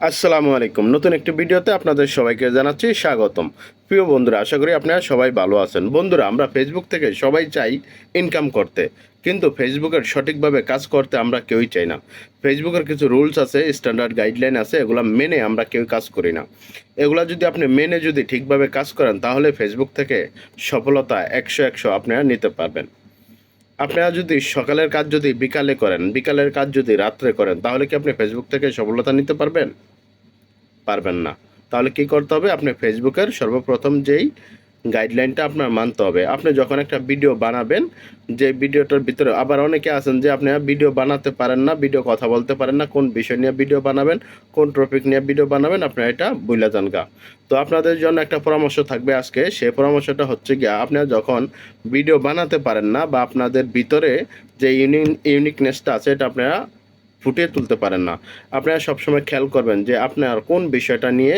আসসালামু আলাইকুম। নতুন একটি ভিডিওতে আপনাদের সবাইকে জানাচ্ছি স্বাগতম। প্রিয় বন্ধুরা, আশা করি আপনারা সবাই ভালো আছেন। বন্ধুরা, আমরা ফেসবুক থেকে সবাই চাই ইনকাম করতে। কিন্তু ফেসবুকের সঠিকভাবে কাজ করতে আমরা কেউই চাই না। ফেসবুকের কিছু রুলস আছে স্ট্যান্ডার্ড গাইডলাইন আছে, এগুলো মেনে আমরা কেউ কাজ করি না। এগুলো যদি আপনি মেনে যদি ঠিকভাবে কাজ করেন, তাহলে ফেসবুক থেকে সফলতা একশো একশো আপনারা নিতে পারবেন। আপনারা যদি সকালের কাজ যদি বিকালে করেন, বিকালের কাজ যদি রাত্রে করেন, তাহলে কি আপনি ফেসবুক থেকে সফলতা নিতে পারবেন? পারবেন না। তাহলে কি করতে হবে? আপনি ফেসবুকের সর্বপ্রথম যেই গাইডলাইনটা আপনার মানতে হবে। আপনি যখন একটা ভিডিও বানাবেন, যে ভিডিওটার ভিতরে আবার অনেকে আছেন যে আপনি ভিডিও বানাতে পারেন না ভিডিও কথা বলতে পারেন না, কোন বিষয় নিয়ে ভিডিও বানাবেন, কোন টপিক নিয়ে ভিডিও বানাবেন আপনার এটা বুঝলা যান গা। তো আপনাদের জন্য একটা পরামর্শ থাকবে আজকে, সেই পরামর্শটা হচ্ছে গিয়া আপনারা যখন ভিডিও বানাতে পারেন না বা আপনাদের ভিতরে যে ইউনিক ইউনিকনেসটা আছে, এটা আপনারা ফুটিয়ে তুলতে পারেন না। আপনারা সবসময় খেয়াল করবেন যে আপনার কোন বিষয়টা নিয়ে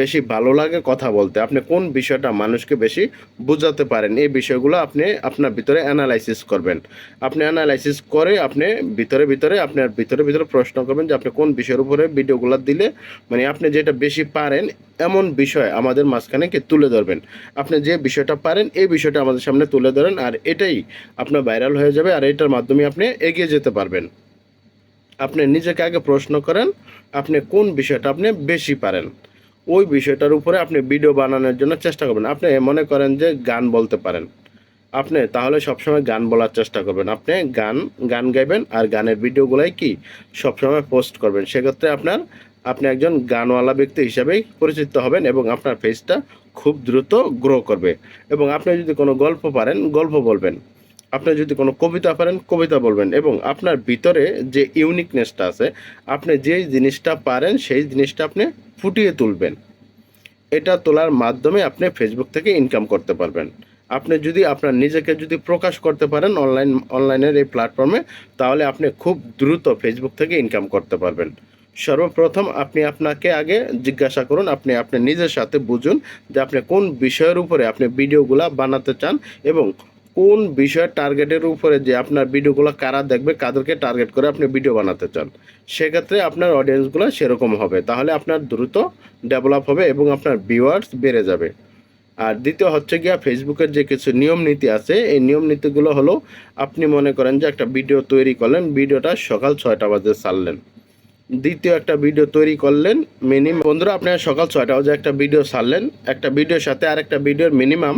বেশি ভালো লাগে কথা বলতে। আপনি কোন বিষয়টা মানুষকে বেশি বোঝাতে পারেন, এই বিষয়গুলো আপনি আপনার ভিতরে অ্যানালাইসিস করবেন। আপনি অ্যানালাইসিস করে আপনি ভিতরে ভিতরে আপনার ভিতরে ভিতরে প্রশ্ন করবেন যে আপনি কোন বিষয়ের উপরে ভিডিওগুলো দিলে মানে আপনি যেটা বেশি পারেন, এমন বিষয় আমাদের মাঝখানে কি তুলে ধরবেন। আপনি যে বিষয়টা পারেন, এই বিষয়টা আমাদের সামনে তুলে ধরেন আর এটাই আপনার ভাইরাল হয়ে যাবে আর এটার মাধ্যমে আপনি এগিয়ে যেতে পারবেন। আপনি নিজেকে আগে প্রশ্ন করেন, আপনি কোন বিষয়টা আপনি বেশি পারেন। ওই বিষয়টার উপরে আপনি ভিডিও বানানোর জন্য চেষ্টা করবেন। আপনি মনে করেন যে গান বলতে পারেন। আপনি তাহলে সবসময় গান বলার চেষ্টা করবেন। আপনি গান গান গাইবেন আর গানের ভিডিওগুলাই কি সবসময় পোস্ট করবেন। সেক্ষেত্রে আপনার, আপনি একজন গানওয়ালা ব্যক্তি হিসাবেই পরিচিত হবেন এবং আপনার ফেসটা খুব দ্রুত গ্রো করবে। এবং আপনি যদি কোনো গল্প পারেন, গল্প বলবেন। আপনি যদি কোনো কবিতা পারেন, কবিতা বলবেন। এবং আপনার ভিতরে যে ইউনিকনেসটা আছে, আপনি যেই জিনিসটা পারেন, সেই জিনিসটা আপনি ফুটিয়ে তুলবেন। এটা তোলার মাধ্যমে আপনি ফেসবুক থেকে ইনকাম করতে পারবেন। আপনি যদি আপনার নিজেকে যদি প্রকাশ করতে পারেন অনলাইন অনলাইনের এই প্ল্যাটফর্মে তাহলে আপনি খুব দ্রুত ফেসবুক থেকে ইনকাম করতে পারবেন। সর্বপ্রথম আপনি আপনাকে আগে জিজ্ঞাসা করুন, আপনি আপনার নিজের সাথে বুঝুন যে আপনি কোন বিষয়ের উপরে আপনি ভিডিওগুলা বানাতে চান এবং কোন বিষয়ের টার্গেটের উপরে যে আপনার ভিডিওগুলো কারা দেখবে, কাদেরকে টার্গেট করে আপনি ভিডিও বানাতে চান? সেক্ষেত্রে আপনার অডিয়েন্সগুলো সেরকম হবে। তাহলে আপনার দ্রুত ডেভেলপ হবে এবং আপনার ভিউয়ার্স বেড়ে যাবে। আর দ্বিতীয় হচ্ছে গিয়া ফেসবুকের যে কিছু নিয়ম নীতি আছে, এই নিয়ম নীতিগুলো হলো আপনি মনে করেন যে একটা ভিডিও তৈরি করলেন ভিডিওটা সকাল ছয়টা বাজে ছাড়লেন। দ্বিতীয় একটা ভিডিও তৈরি করলেন মিনিমাম বন্ধুরা, আপনারা সকাল ছয়টা বাজে একটা ভিডিও সারলেন একটা ভিডিওর সাথে আর একটা ভিডিওর মিনিমাম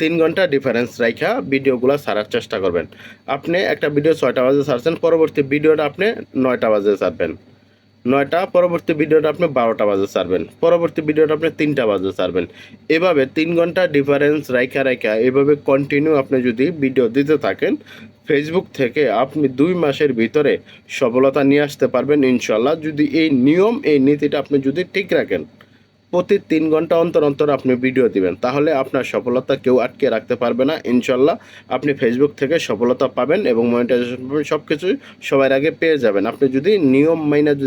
তিন ঘণ্টা ডিফারেন্স রাখা ভিডিওগুলো সারার চেষ্টা করবেন। আপনি একটা ভিডিও ছয়টা বাজে সারছেন পরবর্তী ভিডিওটা আপনি নয়টা বাজে ছাড়বেন। নয়টা, পরবর্তী ভিডিওটা আপনি বারোটা বাজে ছাড়বেন। পরবর্তী ভিডিওটা আপনি তিনটা বাজে ছাড়বেন। এভাবে তিন ঘণ্টা ডিফারেন্স রাইখা রাইখা এভাবে কন্টিনিউ আপনি যদি ভিডিও দিতে থাকেন ফেসবুক থেকে আপনি দুই মাসের ভিতরে সফলতা নিয়ে আসতে পারবেন ইনশাল্লাহ যদি এই নিয়ম, এই নীতিটা আপনি যদি ঠিক রাখেন, প্রতি তিন ঘণ্টা অন্তর অন্তর আপনি ভিডিও দিবেন, তাহলে আপনার সফলতা কেউ আটকে রাখতে পারবে না। ইনশাল্লাহ আপনি ফেসবুক থেকে সফলতা পাবেন এবং মনিটাইজেশন পাবেন সব কিছুই সবার আগে পেয়ে যাবেন। আপনি যদি নিয়ম মাইনা যদি